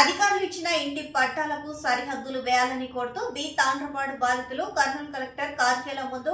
అధికారులు ఇచ్చిన ఇంటి పట్టాలకు సరిహద్దులు వేయాలని కోరుతూ బి. తాండ్రపాడు బాధితులు కర్నూలు కలెక్టర్ కార్యాలయం ముందు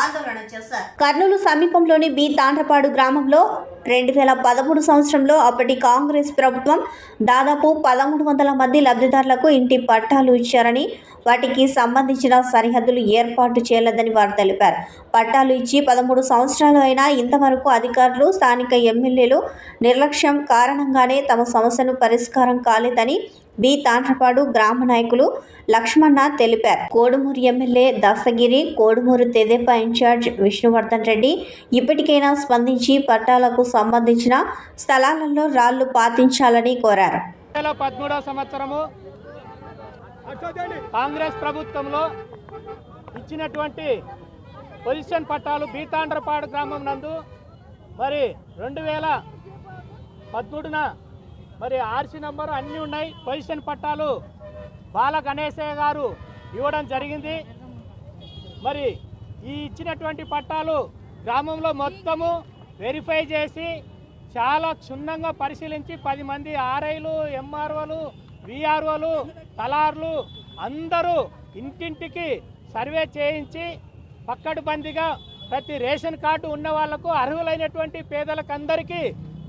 ఆందోళన చేశారు. కర్నూలు సమీపంలోని బి. తాండ్రపాడు గ్రామంలో రెండు వేల పదమూడు సంవత్సరంలో అప్పటి కాంగ్రెస్ ప్రభుత్వం దాదాపు పదమూడు వందల మంది లబ్ధిదారులకు ఇంటి పట్టాలు ఇచ్చారని వాటికి సంబంధించిన సరిహద్దులు ఏర్పాటు చేయలేదని వారు తెలిపారు. పట్టాలు ఇచ్చి పదమూడు సంవత్సరాలు అయినా ఇంతవరకు అధికారులు స్థానిక ఎమ్మెల్యేలు నిర్లక్ష్యం కారణంగానే తమ సమస్యను పరిష్కారం కాలేదని బి. తాండ్రపాడు గ్రామ నాయకులు లక్ష్మణ తెలిపారు. Kodumuru MLA Dastagiri Kodumuru Tedepa in charge Vishnuvardhan Reddy ఇప్పటికైనా స్పందించి పట్టాలకు సంబంధించిన స్థలాలలో రాళ్ళు పాతించాలని కోరారు. పదమూడవ సంవత్సరము కాంగ్రెస్ ప్రభుత్వంలో ఇచ్చినటువంటి పొజిషన్ పట్టాలు బీతాండ్రపాడు గ్రామం నందు మరి రెండు వేల పదమూడున మరి ఆర్సీ నంబరు అన్నీ ఉన్నాయి. పొజిషన్ పట్టాలు బాల గణేశయ్య గారు ఇవ్వడం జరిగింది. మరి ఈ ఇచ్చినటువంటి పట్టాలు గ్రామంలో మొత్తము వెరిఫై చేసి చాలా క్షుణ్ణంగా పరిశీలించి పది మంది ఆర్ఐలు ఎంఆర్ఓలు విఆర్ఓలు తలార్లు అందరూ ఇంటింటికి సర్వే చేయించి పక్కడుబందిగా ప్రతి రేషన్ కార్డు ఉన్న వాళ్ళకు అర్హులైనటువంటి పేదలకు అందరికీ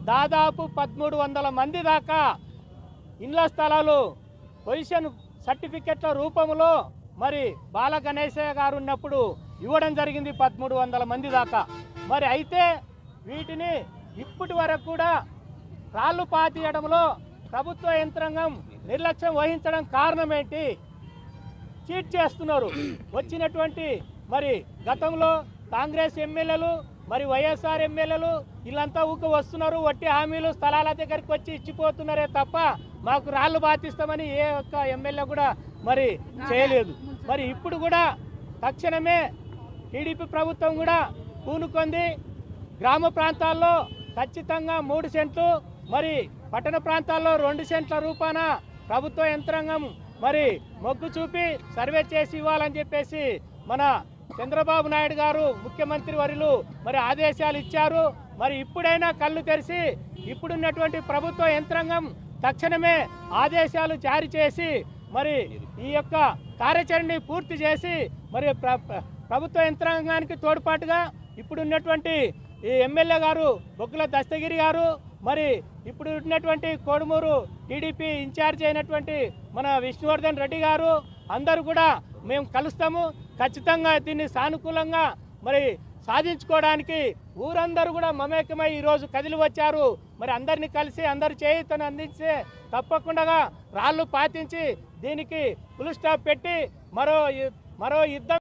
దాదాపు పదమూడు వందల మంది దాకా ఇండ్ల స్థలాలు పొజిషన్ సర్టిఫికెట్ల రూపంలో మరి బాల గణేశయ్య గారు ఉన్నప్పుడు ఇవ్వడం జరిగింది పదమూడు వందల మంది దాకా. మరి అయితే వీటిని ఇప్పటి వరకు కూడా రాళ్ళు పాతీయడంలో ప్రభుత్వ యంత్రాంగం నిర్లక్ష్యం వహించడం కారణం ఏంటి చీట్ చేస్తున్నారు. వచ్చినటువంటి మరి గతంలో కాంగ్రెస్ ఎమ్మెల్యేలు మరి వైఎస్ఆర్ ఎమ్మెల్యేలు వీళ్ళంతా ఊక వస్తున్నారు వట్టి హామీలు స్థలాల దగ్గరికి వచ్చి ఇచ్చిపోతున్నారే తప్ప మాకు రాళ్ళు బాధిస్తామని ఏ ఒక్క ఎమ్మెల్యే కూడా మరి చేయలేదు. మరి ఇప్పుడు కూడా తక్షణమే టీడీపీ ప్రభుత్వం కూడా పూనుకొంది. గ్రామ ప్రాంతాల్లో ఖచ్చితంగా మూడు సెంట్లు మరి పట్టణ ప్రాంతాల్లో రెండు సెంట్ల రూపాన ప్రభుత్వ యంత్రాంగం మరి మొగ్గు చూపి సర్వే చేసి ఇవ్వాలని చెప్పేసి మన చంద్రబాబు నాయుడు గారు ముఖ్యమంత్రి వరులు మరి ఆదేశాలు ఇచ్చారు. మరి ఇప్పుడైనా కళ్ళు తెరిచి ఇప్పుడున్నటువంటి ప్రభుత్వ యంత్రాంగం తక్షణమే ఆదేశాలు జారీ చేసి మరి ఈ యొక్క కార్యాచరణని పూర్తి చేసి మరి ప్ర- ప్రభుత్వ యంత్రాంగానికి తోడ్పాటుగా ఇప్పుడున్నటువంటి ఈ ఎమ్మెల్యే గారు బొగ్గుల దస్తగిరి గారు మరి ఇప్పుడు ఉన్నటువంటి కోడుమూరు టీడీపీ ఇన్ఛార్జ్ అయినటువంటి మన విష్ణువర్ధన్ రెడ్డి గారు అందరూ కూడా మేము కలుస్తాము. ఖచ్చితంగా దీన్ని సానుకూలంగా మరి సాధించుకోవడానికి ఊరందరూ కూడా మమేకమై ఈరోజు కదిలి వచ్చారు. మరి అందరిని కలిసి అందరు చేయితను అందించే తప్పకుండా రాళ్ళు పాతించి దీనికి ఫుల్ స్టాప్ పెట్టి మరో మరో యుద్ధం